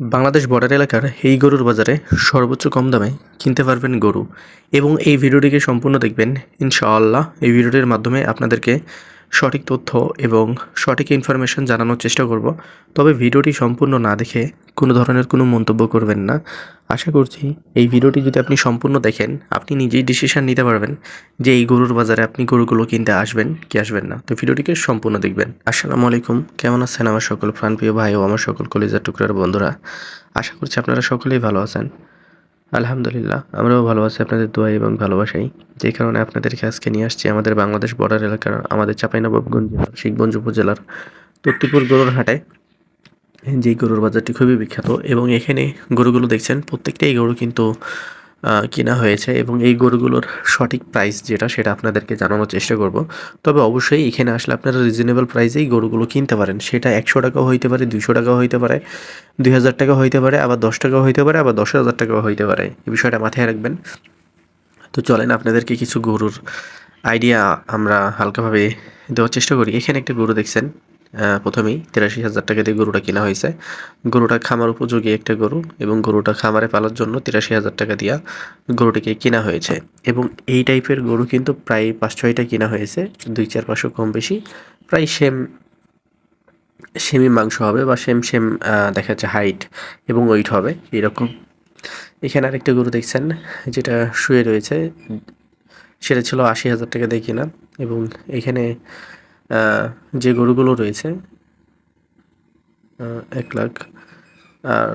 Bangladesh border এলাকার এই গরুর বাজারে সর্বোচ্চ কম দামে কিনতে পারবেন গরু। এবং এই ভিডিওটিকে সম্পূর্ণ দেখবেন। ইনশাআল্লাহ এই ভিডিওটির মাধ্যমে আপনাদেরকে সঠিক তথ্য এবং সঠিক ইনফরমেশন জানানোর চেষ্টা করব। তবে ভিডিওটি সম্পূর্ণ না দেখে কোনো ধরনের কোনো মন্তব্য করবেন না। আশা করছি এই ভিডিওটি যদি আপনি সম্পূর্ণ দেখেন, আপনি নিজেই ডিসিশন নিতে পারবেন যে এই গরুর বাজারে আপনি গরুগুলো কিনতে আসবেন কি আসবেন না। তো ভিডিওটিকে সম্পূর্ণ দেখবেন। আসসালামু আলাইকুম, কেমন আছেন আমার সকল প্রাণপ্রিয় ভাই ও আমার সকল কলিজার টুকরার বন্ধুরা? আশা করছি আপনারা সকলেই ভালো আছেন। আলহামদুলিল্লাহ, আমরাও ভালোবাসি আপনাদের দোয়া এবং ভালোবাসাই। যে কারণে আপনাদেরকে আজকে নিয়ে আসছি আমাদের বাংলাদেশ বর্ডার এলাকার, আমাদের চাঁপাইনবাবগঞ্জ জেলার, শিখগঞ্জ উপজেলার তত্তিপুর গরুর হাটে। যে গরুর বাজারটি খুবই বিখ্যাত এবং এখানে গরুগুলো দেখছেন, প্রত্যেকটাই গরু কিন্তু কেনা হয়েছে এবং এই গরুগুলোর সঠিক প্রাইস যেটা সেটা আপনাদেরকে জানানোর চেষ্টা করব। তবে অবশ্যই এখানে আসলে আপনারা রিজনেবল প্রাইসেই গরুগুলো কিনতে পারেন। সেটা একশো টাকাও হইতে পারে, দুইশো টাকাও হইতে পারে, দুই হাজার টাকা হইতে পারে, আবার দশ টাকাও হইতে পারে, আবার দশ হাজার টাকাও হইতে পারে। এই বিষয়টা মাথায় রাখবেন। তো চলেন আপনাদেরকে কিছু গরুর আইডিয়া আমরা হালকাভাবে দেওয়ার চেষ্টা করি। এখানে একটা গরু দেখছেন। প্রথমেই তিরাশি হাজার টাকা দিয়ে গরুটা কেনা হয়েছে। গরুটা খামার উপযোগী একটা গরু এবং গরুটা খামারে পালার জন্য তিরাশি হাজার টাকা দিয়া গরুটিকে কেনা হয়েছে। এবং এই টাইপের গরু কিন্তু প্রায় পাঁচ ছয়টা কেনা হয়েছে, দুই চার পাঁচশো কম বেশি। প্রায় সেম সেমি মাংস হবে বা সেম সেম দেখা যাচ্ছে হাইট এবং ওয়েট হবে এরকম। এখানে আরেকটা গরু দেখছেন, যেটা শুয়ে রয়েছে, সেটা ছিল আশি হাজার টাকা দিয়ে কিনা। এবং এখানে যে গরুগুলো রয়েছে এক লাখ, আর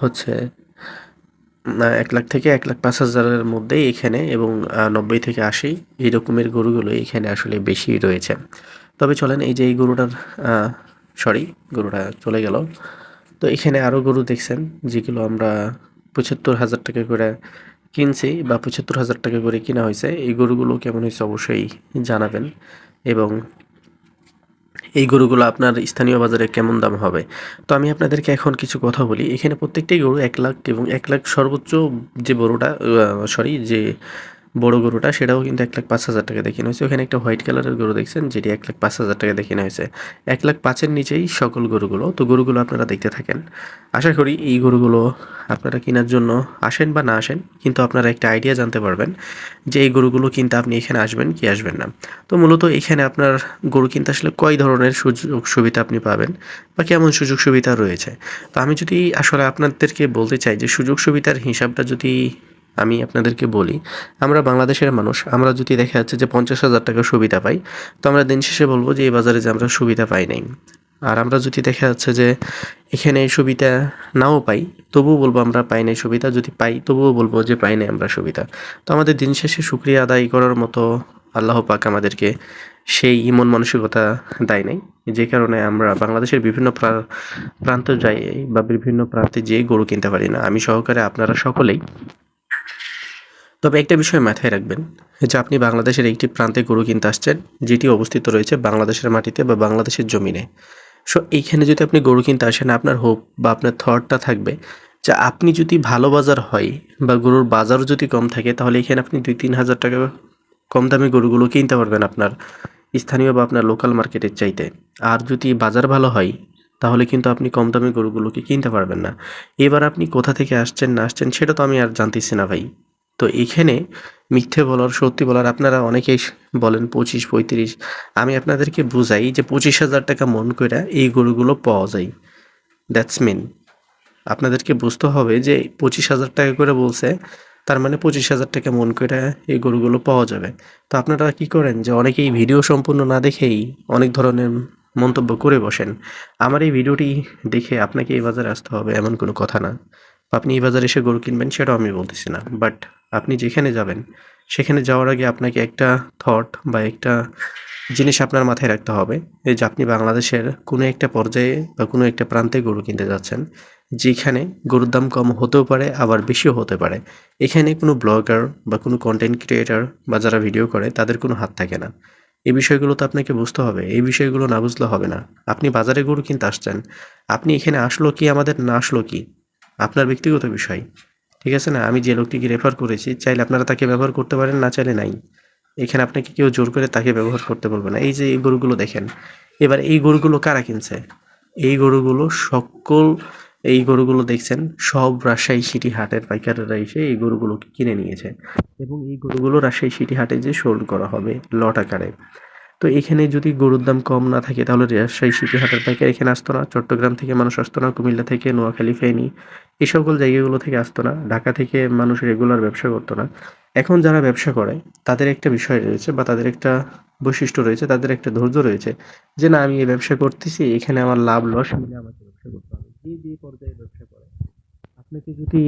হচ্ছে এক লাখ থেকে এক লাখ পাঁচ হাজারের মধ্যেই এখানে এবং নব্বই থেকে আশি এই রকমের গরুগুলো এখানে আসলে বেশি রয়েছে। তবে চলেন এই যে এই গরুটার সরি গরুটা চলে গেল। তো এখানে আরও গরু দেখছেন, যেগুলো আমরা পঁচাত্তর হাজার টাকা করে কিনছি বা পঁচাত্তর হাজার টাকা করে কিনা হয়েছে, এই গরুগুলো কেমন হয়েছে অবশ্যই জানাবেন। এবং এই গরুগুলো আপনার স্থানীয় বাজারে কেমন দাম হবে? তো আমি আপনাদেরকে এখন কিছু কথা বলি। এখানে প্রত্যেকটাই গরু এক লাখ এবং এক লাখ সর্বোচ্চ যে গরুটা সরি যে বড় গরুটা, সেটাও কিন্তু এক লাখ পাঁচ হাজার টাকা দেখে হয়েছে। ওখানে একটা হোয়াইট কালারের গরু দেখছেন, যেটি এক লাখ পাঁচ হাজার টাকা দেখে হয়েছে। এক লাখ পাঁচের নিচেই সকল গরুগুলো। তো গরুগুলো আপনারা দেখতে থাকেন। আশা করি এই গরুগুলো আপনারা কেনার জন্য আসেন বা না আসেন, কিন্তু আপনারা একটা আইডিয়া জানতে পারবেন যে এই গরুগুলো কিনতে আপনি এখানে আসবেন কি আসবেন না। তো মূলত এখানে আপনার গরু কিনতে আসলে কয় ধরনের সুযোগ সুবিধা আপনি পাবেন বা কেমন সুযোগ সুবিধা রয়েছে? তো আমি যদি আসলে আপনাদেরকে বলতে চাই যে সুযোগ সুবিধার হিসাবটা যদি আমি আপনাদেরকে বলি, আমরা বাংলাদেশের মানুষ, আমরা যদি দেখা যাচ্ছে যে পঞ্চাশ হাজার টাকা সুবিধা পাই, তো আমরা দিন শেষে বলব যে এই বাজারে যে আমরা সুবিধা পাই নাই। আর আমরা যদি দেখা যাচ্ছে যে এখানে সুবিধা নাও পাই, তবুও বলব আমরা পাই নাই সুবিধা, যদি পাই, তবুও বলব যে পাই নাই আমরা সুবিধা। তো আমাদের দিন শেষে সুক্রিয়া আদায় করার মতো আল্লাহ পাক আমাদেরকে সেই ইমন মানসিকতা দেয় নাই, যে কারণে আমরা বাংলাদেশের বিভিন্ন প্রা- প্রান্ত যাই বা বিভিন্ন প্রান্তে যেয়ে গরু কিনতে পারি না। আমি সহকারে আপনারা সকলেই তবে একটা বিষয় মাথায় রাখবেন, যে আপনি বাংলাদেশের একটি প্রান্তে গরু কিনতে আসছেন, যেটি অবস্থিত রয়েছে বাংলাদেশের মাটিতে বা বাংলাদেশের জমিনে। সো এইখানে যদি আপনি গরু কিনতে আসেন, আপনার হোপ বা আপনার থটটা থাকবে যে আপনি যদি ভালো বাজার হয় বা গরুর বাজারও যদি কম থাকে, তাহলে এখানে আপনি দুই তিন হাজার টাকা কম দামে গরুগুলো কিনতে পারবেন আপনার স্থানীয় বা আপনার লোকাল মার্কেটের চাইতে। আর যদি বাজার ভালো হয়, তাহলে কিন্তু আপনি কম দামে গরুগুলোকে কিনতে পারবেন না। এবার আপনি কোথা থেকে আসছেন, না আসছেন, সেটা তো আমি আর জানতেছি না ভাই। তো এখানে মিথ্যে বলার, সত্যি বলার আপনারা অনেকেই বলেন পঁচিশ, পঁয়ত্রিশ। আমি আপনাদেরকে বুঝাই যে পঁচিশ হাজার টাকা মন করে এই গরুগুলো পাওয়া যায়। দ্যাটস মিন আপনাদেরকে বুঝতে হবে যে পঁচিশ হাজার টাকা করে বলছে, তার মানে পঁচিশ হাজার টাকা মন করে এই গরুগুলো পাওয়া যাবে। তো আপনারা কি করেন যে অনেকেই ভিডিও সম্পূর্ণ না দেখেই অনেক ধরনের মন্তব্য করে বসেন। আমার এই ভিডিওটি দেখে আপনাকে এই বাজারে আসতে হবে, এমন কোনো কথা না। আপনি এই বাজারে এসে গরু কিনবেন, সেটাও আমি বলতেছি না। বাট আপনি যেখানে যাবেন, সেখানে যাওয়ার আগে আপনাকে একটা থট বা একটা জিনিস আপনার মাথায় রাখতে হবে, এই যে আপনি বাংলাদেশের কোনো একটা পর্যায়ে বা কোনো একটা প্রান্তে গরু কিনতে যাচ্ছেন, যেখানে গরুর দাম কম হতেও পারে, আবার বেশিও হতে পারে। এখানে কোনো ব্লগার বা কোনো কন্টেন্ট ক্রিয়েটার বা যারা ভিডিও করে, তাদের কোনো হাত থাকে না। এই বিষয়গুলো তো আপনাকে বুঝতে হবে, এই বিষয়গুলো না বুঝলে হবে না। আপনি বাজারে গরু কিনতে আসছেন, আপনি এখানে আসলো কি, আমাদের না আসলো কি? আপনার ব্যক্তিগত বিষয়, ঠিক আছে না? আমি যে লোকটিকে রেফার করেছি, চাইলে আপনারা তাকে ব্যবহার করতে পারেন, না চাইলে নাই। এখানে আপনাকে কেউ জোর করে তাকে ব্যবহার করতে বলবে না। এই যে এই গরুগুলো দেখেন, এবার এই গরুগুলো কারা কিনছে? এই গরুগুলো সকল, এই গরুগুলো দেখছেন, সব রাজশাহী সিটি হাটের পাইকাররা এসে এই গরুগুলোকে কিনে নিয়েছে। এবং এই গরুগুলো রাজশাহী সিটি হাটে যে সোল্ড করা হবে, লট আকারে। তো এখানে যদি গরুর দাম কম না থাকে, তাহলে রাজশাহী হাটের পাইকার এখানে আসতো না, চট্টগ্রাম থেকে মানুষ আসতো না, কুমিল্লা থেকে, নোয়াখালী, ফেনী, এই সকল জায়গাগুলো থেকে আসতো না, ঢাকা থেকে মানুষ রেগুলার ব্যবসা করতো না। এখন যারা ব্যবসা করে, তাদের একটা বিষয় রয়েছে বা তাদের একটা বৈশিষ্ট্য রয়েছে, তাদের একটা ধৈর্য রয়েছে যে, না, আমি এই ব্যবসা করতেছি, এখানে আমার লাভ, লস, মিলে আমাকে ব্যবসা করতে হবে। যে যে পর্যায়ে ব্যবসা করে। আপনাকে যদি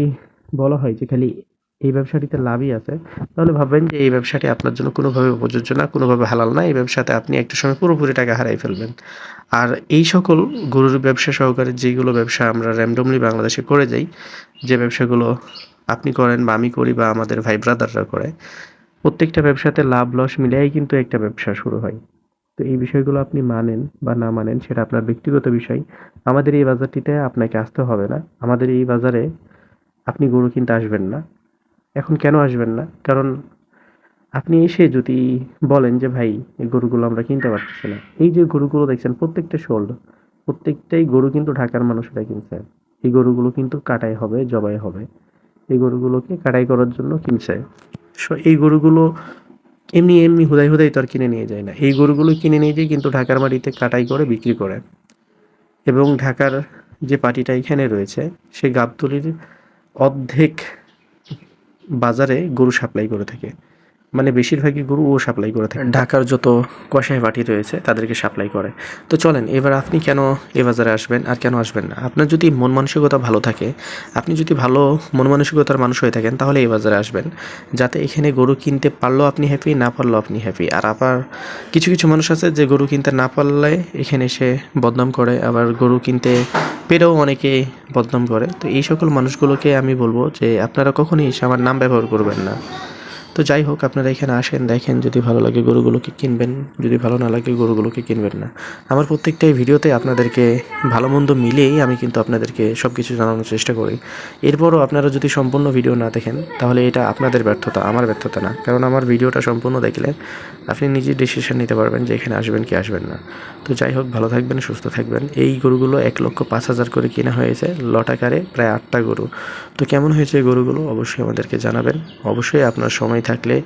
বলা হয় যে, খালি এই ব্যবসাটিতে লাভই আছে, তাহলে ভাববেন যে এই ব্যবসাটি আপনার জন্য কোনোভাবে প্রযোজ্য না, কোনোভাবে হালাল না, এই ব্যবসাতে আপনি একটা সময় পুরোপুরি টাকা হারাই ফেলবেন। আর এই সকল গরুর ব্যবসা সহকারে যেগুলো ব্যবসা আমরা র্যান্ডমলি বাংলাদেশে করে যাই, যে ব্যবসাগুলো আপনি করেন বা আমি করি বা আমাদের ভাই ব্রাদাররা করে, প্রত্যেকটা ব্যবসাতে লাভ লস মিলিয়েই কিন্তু একটা ব্যবসা শুরু হয়। তো এই বিষয়গুলো আপনি মানেন বা না মানেন সেটা আপনার ব্যক্তিগত বিষয়। আমাদের এই বাজারটিতে আপনাকে আসতে হবে না। আমাদের এই বাজারে আপনি গরু কিনতে আসবেন না। এখন কেন আসবেন না? কারণ আপনি এসে যদি বলেন যে, ভাই, এই গরুগুলো আমরা কিনতে পারতেছি না। এই যে গরুগুলো দেখছেন, প্রত্যেকটা শোল্ড, প্রত্যেকটাই গরু কিন্তু ঢাকার মানুষরা কিনছে। এই গরুগুলো কিন্তু কাটাই হবে, জবাই হবে। এই গরুগুলোকে কাটাই করার জন্য কিনছে। সো এই গরুগুলো এমনি এমনি হুদাই হুদাই তো আর কিনে নিয়ে যায় না। এই গরুগুলো কিনে নিয়ে যেয়ে কিন্তু ঢাকার মাটিতে কাটাই করে, বিক্রি করে। এবং ঢাকার যে পার্টিটা এখানে রয়েছে, সে গাবতলির অর্ধেক বাজারে গরু সাপ্লাই করে থাকে। মানে বেশিরভাগই গরু ও সাপ্লাই করে থাকে। ঢাকার যত কষাই পার্টি রয়েছে, তাদেরকে সাপ্লাই করে। তো চলেন, এবার আপনি কেন এ বাজারে আসবেন আর কেন আসবেন না? আপনার যদি মন মানসিকতা ভালো থাকে, আপনি যদি ভালো মন মানসিকতার মানুষ হয়ে থাকেন, তাহলে এই বাজারে আসবেন। যাতে এখানে গরু কিনতে পারলেও আপনি হ্যাপি না পারলেও আপনি হ্যাপি আর আবার কিছু কিছু মানুষ আছে যে গরু কিনতে না পারলে এখানে এসে বদনাম করে, আবার গরু কিনতে পেরেও অনেকে বদনাম করে। তো এই সকল মানুষগুলোকে আমি বলব যে, আপনারা কখনই আমার নাম ব্যবহার করবেন না। তো যাই হোক, আপনারা এখানে আসেন, দেখেন যদি ভালো লাগে গরুগুলোকে কিনবেন, যদি ভালো না লাগে গরুগুলোকে কিনবেন না। আমার প্রত্যেকটাই ভিডিওতে আপনাদেরকে ভালো মন্দ মিলিয়েই আমি কিন্তু আপনাদেরকে সব কিছু জানানোর চেষ্টা করি। এরপরও আপনারা যদি সম্পূর্ণ ভিডিও না দেখেন, তাহলে এটা আপনাদের ব্যর্থতা, আমার ব্যর্থতা না। কারণ আমার ভিডিওটা সম্পূর্ণ দেখলে আপনি নিজে ডিসিশন নিতে পারবেন যে এখানে আসবেন কি আসবেন না। তো যাই হোক, ভালো থাকবেন, সুস্থ থাকবেন। এই গরুগুলো এক লক্ষ পাঁচ হাজার করে কেনা হয়েছে, লটাকারে প্রায় আটটা গরু। তো কেমন হয়েছে গরুগুলো? অবশ্যই আমাদেরকে জানাবেন। অবশ্যই আপনার সময় থাকলে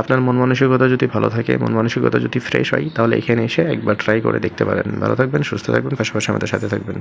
আপনার মন মানসিকতা যদি ভালো থাকে, মন মানসিকতা যদি ফ্রেশ হয়, তাহলে এখানে এসে একবার ট্রাই করে দেখতে পারেন। ভালো থাকবেন, সুস্থ থাকবেন, পাশাপাশি আমাদের সাথে থাকবেন।